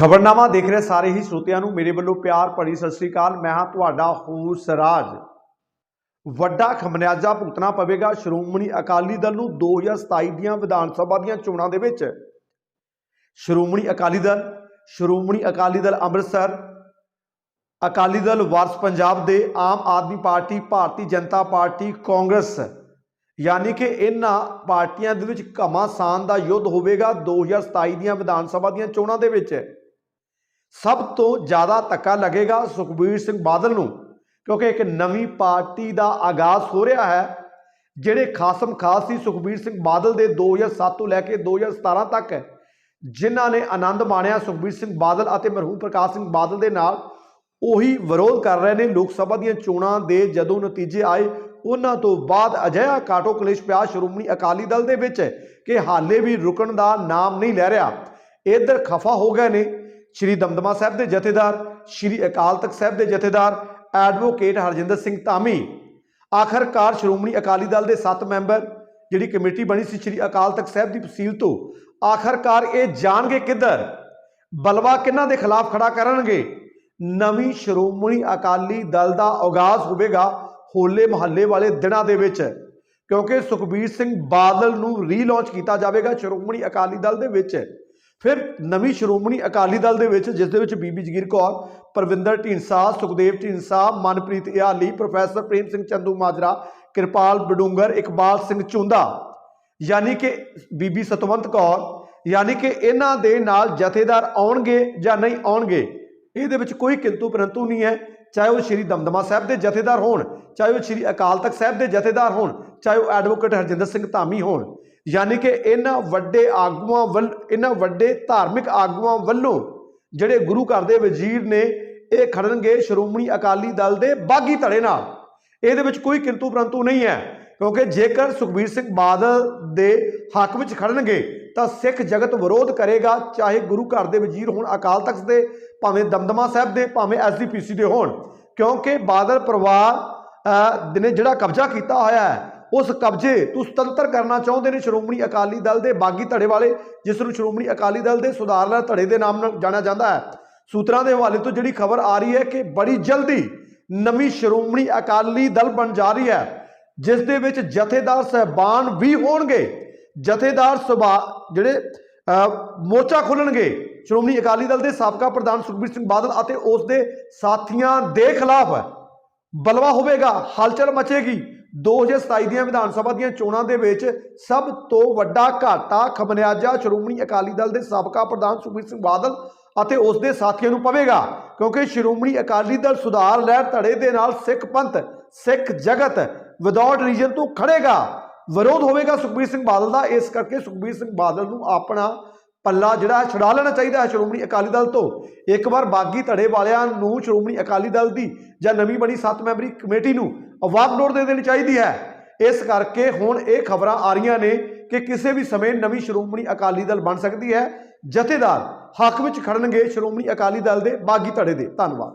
ਖਬਰਨਾਮਾ ਦੇਖ ਰਹੇ ਸਾਰੇ ਹੀ ਸਰੋਤਿਆਂ ਨੂੰ ਮੇਰੇ ਵੱਲੋਂ ਪਿਆਰ ਭਰੀ ਸਤਿ ਸ੍ਰੀ ਅਕਾਲ। ਮੈਂ ਹਾਂ ਤੁਹਾਡਾ ਹੂਰ ਸਰਾਜ ਵੱਡਾ ਖਮਨਿਆਜ਼ਾ ਭੁਗਤਣਾ ਪਵੇਗਾ ਸ਼੍ਰੋਮਣੀ ਅਕਾਲੀ ਦਲ ਨੂੰ 2027 ਦੀਆਂ ਵਿਧਾਨ ਸਭਾ ਦੀਆਂ ਚੋਣਾਂ ਦੇ ਵਿੱਚ। Shiromani Akali Dal, Shiromani Akali Dal Amritsar, Akali Dal Waris Punjab De Aam Aadmi Party, Bharatiya Janata Party, Congress. ਯਾਨੀ ਕਿ ਇਹਨਾਂ ਪਾਰਟੀਆਂ ਦੇ ਵਿੱਚ ਘਮਾਸਾਨ ਦਾ ਯੁੱਧ ਹੋਵੇਗਾ 2027 ਦੀਆਂ ਵਿਧਾਨ ਸਭਾ ਦੀਆਂ ਚੋਣਾਂ ਦੇ ਵਿੱਚ। ਸਭ ਤੋਂ ਜ਼ਿਆਦਾ ਧੱਕਾ ਲੱਗੇਗਾ ਸੁਖਬੀਰ ਸਿੰਘ ਬਾਦਲ ਨੂੰ, ਕਿਉਂਕਿ ਇੱਕ ਨਵੀਂ ਪਾਰਟੀ ਦਾ ਆਗਾਜ਼ ਹੋ ਰਿਹਾ ਹੈ, ਜਿਹੜੇ ਖਾਸਮ ਖਾਸ ਸੀ ਸੁਖਬੀਰ ਸਿੰਘ ਬਾਦਲ ਦੇ 2007 ਤੋਂ ਲੈ ਕੇ 2017 ਤੱਕ, ਜਿਨ੍ਹਾਂ ਨੇ ਆਨੰਦ ਮਾਣਿਆ ਸੁਖਬੀਰ ਸਿੰਘ ਬਾਦਲ ਅਤੇ ਮਰਹੂਮ ਪ੍ਰਕਾਸ਼ ਸਿੰਘ ਬਾਦਲ ਦੇ ਨਾਲ, ਉਹੀ ਵਿਰੋਧ ਕਰ ਰਹੇ ਨੇ ਲੋਕ ਸਭਾ ਦੀਆਂ ਚੋਣਾਂ ਦੇ ਜਦੋਂ ਨਤੀਜੇ ਆਏ, ਉਹਨਾਂ ਤੋਂ ਬਾਅਦ ਅਜਿਹਾ ਕਾਟੋ ਕਲੇਸ਼ ਪਿਆ ਸ਼੍ਰੋਮਣੀ ਅਕਾਲੀ ਦਲ ਦੇ ਵਿੱਚ ਕਿ ਹਾਲੇ ਵੀ ਰੁਕਣ ਦਾ ਨਾਮ ਨਹੀਂ ਲੈ ਰਿਹਾ। ਇਧਰ ਖਫਾ ਹੋ ਗਏ ਨੇ ਸ਼੍ਰੀ ਦਮਦਮਾ ਸਾਹਿਬ ਦੇ ਜਥੇਦਾਰ, ਸ਼੍ਰੀ ਅਕਾਲ ਤਖਤ ਸਾਹਿਬ ਦੇ ਜਥੇਦਾਰ, ਐਡਵੋਕੇਟ ਹਰਜਿੰਦਰ ਸਿੰਘ ਧਾਮੀ, ਆਖਰਕਾਰ ਸ਼੍ਰੋਮਣੀ ਅਕਾਲੀ ਦਲ ਦੇ 7 ਮੈਂਬਰ, ਜਿਹੜੀ ਕਮੇਟੀ ਬਣੀ ਸੀ ਸ਼੍ਰੀ ਅਕਾਲ ਤਖਤ ਸਾਹਿਬ ਦੀ ਤਹਿਸੀਲ ਤੋਂ, ਆਖਰਕਾਰ ਇਹ ਜਾਣਗੇ ਕਿੱਧਰ? ਬਲਵਾ ਕਿਹਨਾਂ ਦੇ ਖਿਲਾਫ ਖੜਾ ਕਰਨਗੇ? ਨਵੀਂ ਸ਼੍ਰੋਮਣੀ ਅਕਾਲੀ ਦਲ ਦਾ ਆਗਾਜ਼ ਹੋਵੇਗਾ ਹੋਲੇ ਮਹੱਲੇ ਵਾਲੇ ਦਿਨਾਂ ਦੇ ਵਿੱਚ, ਕਿਉਂਕਿ ਸੁਖਬੀਰ ਸਿੰਘ ਬਾਦਲ ਨੂੰ ਰੀਲਾਂਚ ਕੀਤਾ ਜਾਵੇਗਾ ਸ਼੍ਰੋਮਣੀ ਅਕਾਲੀ ਦਲ ਦੇ ਵਿੱਚ। ਫਿਰ ਨਵੀਂ ਸ਼੍ਰੋਮਣੀ ਅਕਾਲੀ ਦਲ ਦੇ ਵਿੱਚ, ਜਿਸ ਦੇ ਵਿੱਚ ਬੀਬੀ ਜਗੀਰ ਕੌਰ, ਪਰਵਿੰਦਰ ਢੀਂਡਸਾ, ਸੁਖਦੇਵ ਢੀਂਡਸਾ, ਮਨਪ੍ਰੀਤ ਇਆਲੀ, ਪ੍ਰੋਫੈਸਰ ਪ੍ਰੇਮ ਸਿੰਘ ਚੰਦੂ ਮਾਜਰਾ, ਕਿਰਪਾਲ ਬਡੂੰਗਰ, ਇਕਬਾਲ ਸਿੰਘ ਚੁੰਦਾ। ਯਾਨੀ ਕਿ ਬੀਬੀ ਸਤਵੰਤ ਕੌਰ, ਯਾਨੀ ਕਿ ਇਹਨਾਂ ਦੇ ਨਾਲ ਜਥੇਦਾਰ ਆਉਣਗੇ ਜਾਂ ਨਹੀਂ ਆਉਣਗੇ, ਇਹਦੇ ਵਿੱਚ ਕੋਈ ਕਿੰਤੂ ਪਰੰਤੂ ਨਹੀਂ ਹੈ। ਚਾਹੇ ਉਹ ਸ਼੍ਰੀ ਦਮਦਮਾ ਸਾਹਿਬ ਦੇ ਜਥੇਦਾਰ ਹੋਣ, ਚਾਹੇ ਉਹ ਸ਼੍ਰੀ ਅਕਾਲ ਤਖਤ ਸਾਹਿਬ ਦੇ ਜਥੇਦਾਰ ਹੋਣ, ਚਾਹੇ ਉਹ ਐਡਵੋਕੇਟ ਹਰਜਿੰਦਰ ਸਿੰਘ ਧਾਮੀ ਹੋਣ। ਯਾਨੀ ਕਿ ਇਹਨਾਂ ਵੱਡੇ ਆਗੂਆਂ ਵੱਲ, ਇਹਨਾਂ ਵੱਡੇ ਧਾਰਮਿਕ ਆਗੂਆਂ ਵੱਲੋਂ ਜਿਹੜੇ ਗੁਰੂ ਘਰ ਦੇ ਵਜ਼ੀਰ ਨੇ, ਇਹ ਖੜਨਗੇ ਸ਼੍ਰੋਮਣੀ ਅਕਾਲੀ ਦਲ ਦੇ ਬਾਗੀ ਧੜੇ ਨਾਲ। ਇਹਦੇ ਵਿੱਚ ਕੋਈ ਕਿੰਤੂ ਪਰੰਤੂ ਨਹੀਂ ਹੈ, ਕਿਉਂਕਿ ਜੇਕਰ ਸੁਖਬੀਰ ਸਿੰਘ ਬਾਦਲ ਦੇ ਹੱਕ ਵਿੱਚ ਖੜਨਗੇ, ਤਾਂ ਸਿੱਖ ਜਗਤ ਵਿਰੋਧ ਕਰੇਗਾ, ਚਾਹੇ ਗੁਰੂ ਘਰ ਦੇ ਵਜ਼ੀਰ ਹੋਣ ਅਕਾਲ ਤਖਤ ਦੇ, ਭਾਵੇਂ ਦਮਦਮਾ ਸਾਹਿਬ ਦੇ, ਭਾਵੇਂ ਐਸਜੀਪੀਸੀ ਦੇ ਹੋਣ। ਕਿਉਂਕਿ ਬਾਦਲ ਪਰਿਵਾਰ ਨੇ ਜਿਹੜਾ ਕਬਜ਼ਾ ਕੀਤਾ ਹੋਇਆ ਹੈ ਉਸ ਕਬਜ਼ੇ ਤੋਂ ਸੁਤੰਤਰ ਕਰਨਾ ਚਾਹੁੰਦੇ ਨੇ ਸ਼੍ਰੋਮਣੀ ਅਕਾਲੀ ਦਲ ਦੇ ਬਾਗੀ ਧੜੇ ਵਾਲੇ, ਜਿਸ ਨੂੰ ਸ਼੍ਰੋਮਣੀ ਅਕਾਲੀ ਦਲ ਦੇ ਸੁਧਾਰਲਾ ਧੜੇ ਦੇ ਨਾਮ ਨਾਲ ਜਾਣਿਆ ਜਾਂਦਾ ਹੈ। ਸੂਤਰਾਂ ਦੇ ਹਵਾਲੇ ਤੋਂ ਜਿਹੜੀ ਖਬਰ ਆ ਰਹੀ ਹੈ ਕਿ ਬੜੀ ਜਲਦੀ ਨਵੀਂ ਸ਼੍ਰੋਮਣੀ ਅਕਾਲੀ ਦਲ ਬਣ ਜਾ ਰਹੀ ਹੈ, ਜਿਸ ਦੇ ਵਿੱਚ ਜਥੇਦਾਰ ਸਹਿਬਾਨ ਵੀ ਹੋਣਗੇ। ਜਥੇਦਾਰ ਸੁਭਾ, ਜਿਹੜੇ ਮੋਰਚਾ ਖੋਲਣਗੇ, ਸ਼੍ਰੋਮਣੀ ਅਕਾਲੀ ਦਲ ਦੇ ਸਾਬਕਾ ਪ੍ਰਧਾਨ ਸੁਖਬੀਰ ਸਿੰਘ ਬਾਦਲ ਅਤੇ ਉਸ ਦੇ ਸਾਥੀਆਂ ਦੇ ਖਿਲਾਫ ਬਲਵਾ ਹੋਵੇਗਾ, ਹਲਚਲ ਮਚੇਗੀ। 2027 ਦੀਆਂ ਵਿਧਾਨ ਸਭਾ ਦੀਆਂ ਚੋਣਾਂ ਦੇ ਵਿੱਚ ਸਭ ਤੋਂ ਵੱਡਾ ਘਾਟਾ ਖਮਨਿਆਜਾ ਸ਼੍ਰੋਮਣੀ ਅਕਾਲੀ ਦਲ ਦੇ ਸਾਬਕਾ ਪ੍ਰਧਾਨ ਸੁਖਬੀਰ ਸਿੰਘ ਬਾਦਲ ਅਤੇ ਉਸ ਦੇ ਸਾਥੀਆਂ ਨੂੰ ਪਵੇਗਾ, ਕਿਉਂਕਿ ਸ਼੍ਰੋਮਣੀ ਅਕਾਲੀ ਦਲ ਸੁਧਾਰ ਲਹਿਰ ਧੜੇ ਦੇ ਨਾਲ ਸਿੱਖ ਪੰਥ, ਸਿੱਖ ਜਗਤ ਵਿਦਆਊਟ ਰੀਜਨ ਤੋਂ ਖੜੇਗਾ ਵਿਰੋਧ ਹੋਵੇਗਾ ਸੁਖਬੀਰ ਸਿੰਘ ਬਾਦਲ ਦਾ, ਇਸ ਕਰਕੇ ਸੁਖਬੀਰ ਸਿੰਘ ਬਾਦਲ ਨੂੰ ਆਪਣਾ ਪੱਲਾ ਜਿਹੜਾ ਛੁਡਾ ਲੈਣਾ ਚਾਹੀਦਾ ਹੈ ਸ਼੍ਰੋਮਣੀ ਅਕਾਲੀ ਦਲ ਤੋਂ। ਇੱਕ ਵਾਰ ਬਾਗੀ ਧੜੇ ਵਾਲਿਆਂ ਨੂੰ ਸ਼੍ਰੋਮਣੀ ਅਕਾਲੀ ਦਲ ਦੀ ਜਾਂ ਨਵੀਂ ਬਣੀ ਸੱਤ ਮੈਂਬਰੀ ਕਮੇਟੀ ਨੂੰ ਵਾਕਡੋਰ ਦੇ ਦੇਣੀ ਚਾਹੀਦੀ ਹੈ। ਇਸ ਕਰਕੇ ਹੁਣ ਇਹ ਖਬਰਾਂ ਆ ਰਹੀਆਂ ਨੇ ਕਿ ਕਿਸੇ ਵੀ ਸਮੇਂ ਨਵੀਂ ਸ਼੍ਰੋਮਣੀ ਅਕਾਲੀ ਦਲ ਬਣ ਸਕਦੀ ਹੈ। ਜਥੇਦਾਰ ਹੱਕ ਵਿੱਚ ਖੜਨਗੇ ਸ਼੍ਰੋਮਣੀ ਅਕਾਲੀ ਦਲ ਦੇ ਬਾਗੀ ਧੜੇ ਦੇ। ਧੰਨਵਾਦ।